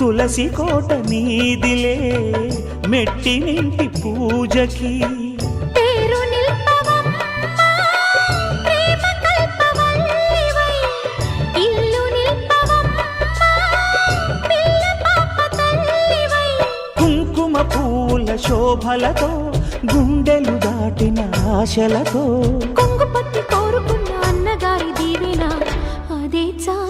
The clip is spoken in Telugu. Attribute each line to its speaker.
Speaker 1: తులసి కోట నీదిలే మెట్టి నింటి పూజకి. కుంకుమ పూల శోభలతో గుండెలు దాటిన ఆశలతో.
Speaker 2: కొంగు పట్టి కోరుకున్న అన్నగారి దీవెన అదే చాలుగా